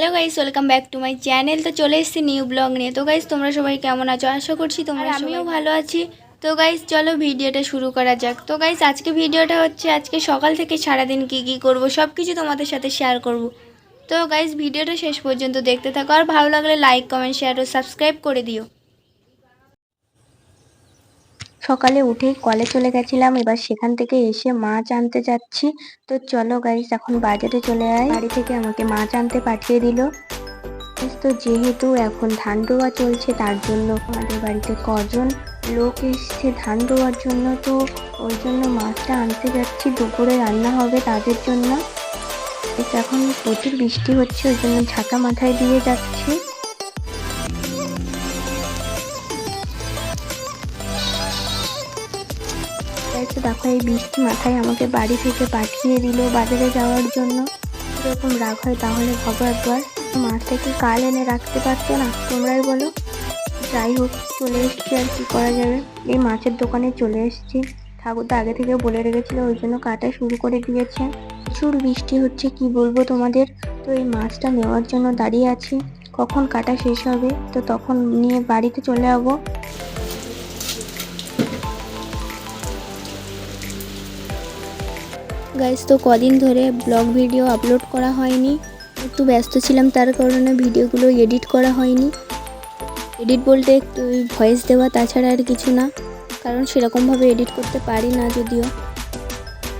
Hello guys welcome back to my channel তো চলে এসেছি নিউ ব্লগ নিয়ে। তো গাইস তোমরা সবাই কেমন আছো? আশা করছি তোমরা আমিও ভালো আছি। তো গাইস চলো ভিডিওটা শুরু করা যাক। তো গাইস আজকে ভিডিওটা হচ্ছে আজকে সকাল থেকে সারাদিন কি কি করব সব কিছু তোমাদের সাথে শেয়ার করব। তো গাইস ভিডিওটা শেষ পর্যন্ত দেখতে থাকো। আর ভালো লাগলে লাইক কমেন্ট শেয়ার ও সাবস্ক্রাইব করে দিও। সকালে উঠেই কলে চলে গেছিলাম, এবার সেখান থেকে এসে মাছ আনতে যাচ্ছি। তো চলো গাইস এখন বাজারে চলে আয়। বাড়ি থেকে আমাকে মাছ আনতে পাঠিয়ে দিল। তো যেহেতু এখন ধান রোয়া চলছে, তার জন্য আমাদের বাড়িতে কজন লোক এসছে ধান রোয়ার জন্য। তো ওই জন্য মাছটা আনতে যাচ্ছি, দুপুরে রান্না হবে তাদের জন্য। এখন প্রচুর বৃষ্টি হচ্ছে, ওই জন্য ছাতা মাথায় দিয়ে যাচ্ছি। তো দেখো, এই বৃষ্টি মাথায় আমাকে বাড়ি থেকে পাঠিয়ে দিল বাজারে যাওয়ার জন্য। এরকম রাগ হয় তাহলে ভাবো একবার মাছটা কি কাল এনে রাখতে পারতো না, তোমরাই বলো। যাই হোক, চলে এসছি আর কি করা যাবে? এই মাছের দোকানে চলে এসেছি। ঠাকুর তো আগে থেকে বলে রেখেছিল, ওই জন্য কাটা শুরু করে দিয়েছে। প্রচুর বৃষ্টি হচ্ছে, কি বলব তোমাদের? তো এই মাছটা নেওয়ার জন্য দাঁড়িয়ে আছি। কখন কাটা শেষ হবে? তো তখন নিয়ে বাড়িতে চলে যাব গাইজ তো কদিন ধরে ব্লগ ভিডিও আপলোড করা হয়নি। একটু ব্যস্ত ছিলাম, তার কারণে ভিডিওগুলো এডিট করা হয়নি। এডিট বলতে একটু ভয়েস দেওয়া, তাছাড়া আর কিছু না। কারণ সেরকমভাবে এডিট করতে পারি না যদিও।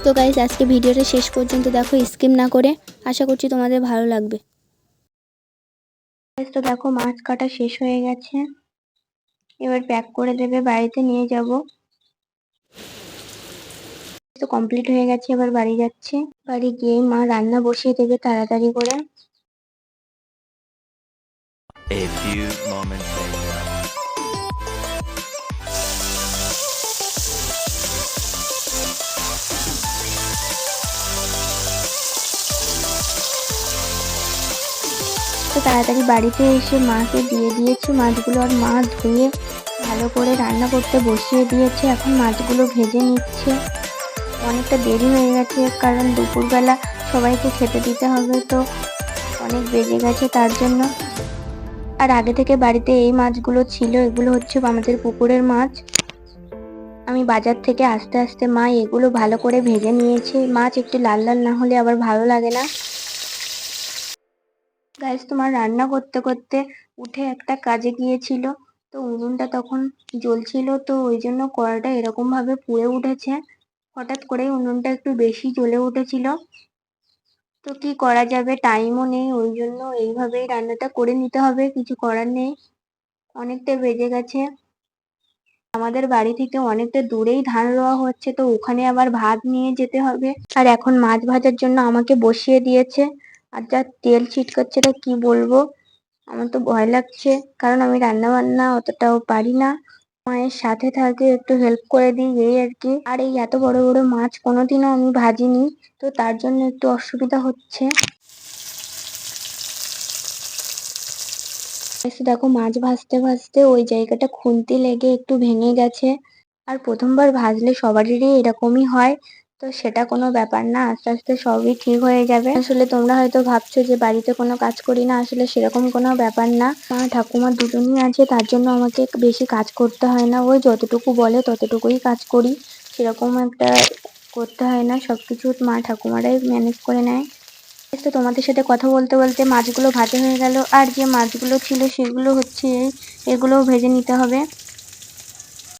তো গাইজ আজকে ভিডিওটা শেষ পর্যন্ত দেখো স্কিম না করে। আশা করছি তোমাদের ভালো লাগবে। তো দেখো, মাছ কাটা শেষ হয়ে গেছে। এবার প্যাক করে দেবে, বাড়িতে নিয়ে যাব। তো কমপ্লিট হয়ে গেছে এবার বাড়ি যাচ্ছে। বাড়ি গিয়ে মা রান্না বসিয়ে দেবে তাড়াতাড়ি করে। A few moments later. তো তাড়াতাড়ি বাড়িতে এসে মাকে দিয়ে দিয়েছে। মাছগুলো আর মা ধুয়ে ভালো করে রান্না করতে বসিয়ে দিয়েছে। এখন মাছগুলো ভেজে নিচ্ছে। অনেকটা দেরি হয়ে গেছে, কারণ দুপুরবেলা সবাইকে খেতে দিতে হবে তো অনেক বেজে গেছে তার জন্য। আর আগে থেকে বাড়িতে এই মাছগুলো ছিল, এগুলো হচ্ছে আমাদের পুকুরের মাছ। আমি বাজার থেকে আস্তে আস্তে, মা, এগুলো ভালো করে ভেজে নিয়েছে। মাছ একটু লাল লাল না হলে আবার ভালো লাগে না। গাইস তোমার রান্না করতে করতে উঠে একটা কাজে গিয়েছিল, তো উনুনটা তখন জ্বলছিল, তো ওই জন্য কড়াটা এরকমভাবে পুড়ে উঠেছে। হঠাৎ করে উনুনটা একটু বেশি জ্বলে উঠেছিল। তো কি করা যাবে? টাইমও নেই, ওই জন্য এইভাবেই রান্নাটা করে নিতে হবে, কিছু করার নেই। অনেকটা বেজে গেছে। আমাদের বাড়ি থেকে অনেকটা দূরেই ধান রোয়া হচ্ছে, তো ওখানে আবার ভাত নিয়ে যেতে হবে। আর এখন মাছ ভাজার জন্য আমাকে বসিয়ে দিয়েছে। আর যা তেল ছিটকাচ্ছে তা কি বলব? আমার তো ভয় লাগছে, কারণ আমি রান্না বান্না অতটাও পারি না। মায়ের সাথে থাকে, একটু হেল্প করে দিই এই আর কি। আর এই এত বড় বড় মাছ কোনোদিনও আমি ভাজিনি, তো তার জন্য একটু অসুবিধা হচ্ছে। এসে দেখো মাছ ভাজতে ভাজতে ওই জায়গাটা খুন্তি লেগে একটু ভেঙে গেছে। আর প্রথমবার ভাজলে সবারই এরকমই হয়। তো সেটা কোনো ব্যাপার না, আস্তে আস্তে সবই ঠিক হয়ে যাবে। আসলে তোমরা হয়তো ভাবছ যে বাড়িতে কোনো কাজ করি না, আসলে সেরকম কোনো ব্যাপার না। মা ঠাকুমা দুজনই আছে, তার জন্য আমাকে বেশি কাজ করতে হয় না। ওই যতটুকু বলে ততটুকুই কাজ করি। সেরকম একটা করতে হয় না সব কিছু মা ঠাকুমারাই ম্যানেজ করে নেয়। তো তোমাদের সাথে কথা বলতে বলতে মাছগুলো ভাজা হয়ে গেল। আর যে মাছগুলো ছিল সেগুলো হচ্ছে, এগুলোও ভেজে নিতে হবে।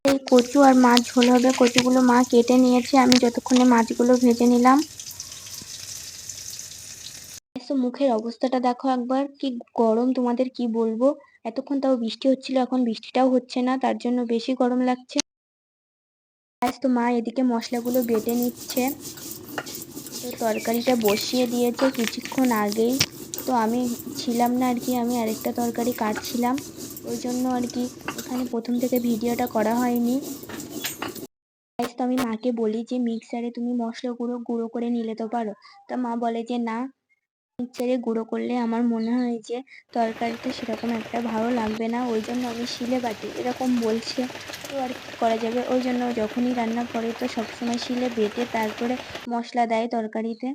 এই কচু আর মাছ ঝোল হবে। কচুগুলো মা কেটে নিয়েছে। আমি যতক্ষণে মাছগুলো ভেজে নিলাম। মুখের অবস্থাটা দেখো একবার। কি গরম, তোমাদের কি বলব? এতক্ষণ তাও বৃষ্টি হচ্ছিল, এখন বৃষ্টিটাও হচ্ছে না, তার জন্য বেশি গরম লাগছে। তো মা এদিকে মশলাগুলো বেটে নিচ্ছে। তো তরকারিটা বসিয়ে দিয়েছে কিছুক্ষণ আগেই। তো আমি ছিলাম না আর কি, আমি আরেকটা তরকারি কাটছিলাম। ওই জন্য আর কি এখানে প্রথম থেকে ভিডিওটা করা হয়নি। তো আমি মাকে বলি যে মিক্সারে তুমি মশলা গুঁড়ো গুঁড়ো করে নিলে তো পারো। তা মা বলে যে, না মিক্সারে গুঁড়ো করলে আমার মনে হয় যে তরকারিটা সেরকম একটা ভালো লাগবে না। ওই জন্য আমি শিলে বাটি। এরকম বলছে। তো আর করা যাবে? ওই জন্য যখনই রান্না করে তো সবসময় শিলে বেটে তারপরে মশলা দেয় তরকারিতে।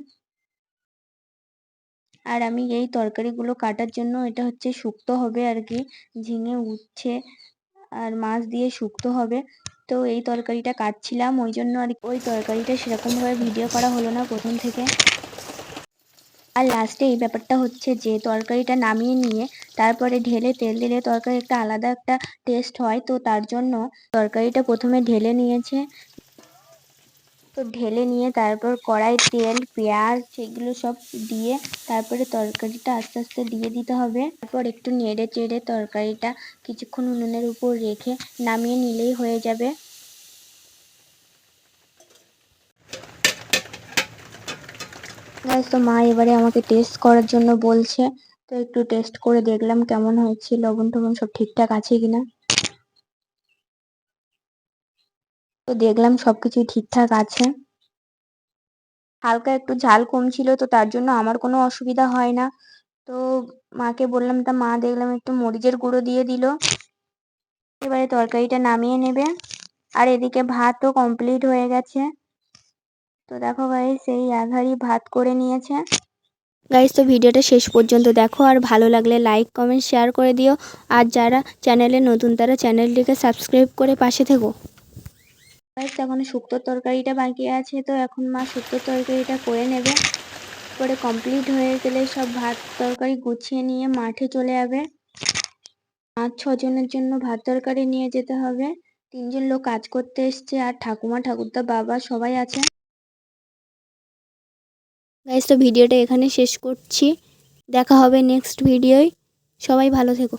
আর আমি এই তরকারিগুলো কাটার জন্য এটা হচ্ছে শুক্তো হবে আর কি ঝিঙে উচ্ছে আর মাছ দিয়ে শুক্তো হবে। তো এই তরকারিটা কাটছিলাম, ওই জন্য আর ওই তরকারিটা সেরকমভাবে ভিডিও করা হলো না প্রথম থেকে। আর লাস্টে এই ব্যাপারটা হচ্ছে যে তরকারিটা নামিয়ে নিয়ে তারপরে ঢেলে তেল দিলে তরকারি একটা আলাদা একটা টেস্ট হয়, তো তার জন্য তরকারিটা প্রথমে ঢেলে নিয়েছে। তো ঢেলে নিয়ে তারপর কড়াই, তেল, পেঁয়াজ সেগুলো সব দিয়ে তারপরে তরকারিটা আস্তে আস্তে দিয়ে দিতে হবে। তারপর একটু নেড়ে চেড়ে তরকারিটা কিছুক্ষণ উনুনের উপর রেখে নামিয়ে নিলেই হয়ে যাবে। তো মা এবারে আমাকে টেস্ট করার জন্য বলছে। তো একটু টেস্ট করে দেখলাম কেমন হয়েছে লবণ টবণ সব ঠিকঠাক আছে কিনা। তো দেখলাম সবকিছু ঠিকঠাক আছে। হালকা একটু ঝাল কম ছিল তো তার জন্য আমার কোনো অসুবিধা হয় না। তো মাকে বললাম, তা মা দেখলাম একটু মরিচের গুঁড়ো দিয়ে দিল। এবারে তরকারিটা নামিয়ে নেবে। আর এদিকে ভাতও কমপ্লিট হয়ে গেছে। তো দেখো ভাই সেই হাঁড়ি ভাত করে নিয়েছে। গাইস তো ভিডিওটা শেষ পর্যন্ত দেখো। আর ভালো লাগলে লাইক কমেন্ট শেয়ার করে দিও। আর যারা চ্যানেলে নতুন, তারা চ্যানেলটিকে সাবস্ক্রাইব করে পাশে থেকো। এখন শুক্তোর তরকারিটা বাকি আছে, তো এখন মা শুক্তোর তরকারিটা করে নেবে। করে কমপ্লিট হয়ে গেলে সব ভাত তরকারি গুছিয়ে নিয়ে মাঠে চলে যাবে। পাঁচ ছজনের জন্য ভাত তরকারি নিয়ে যেতে হবে। তিনজন লোক কাজ করতে এসছে, আর ঠাকুমা, ঠাকুরদা, বাবা সবাই আছে। তো ভিডিওটা এখানে শেষ করছি। দেখা হবে নেক্সট ভিডিওয় সবাই ভালো থেকো।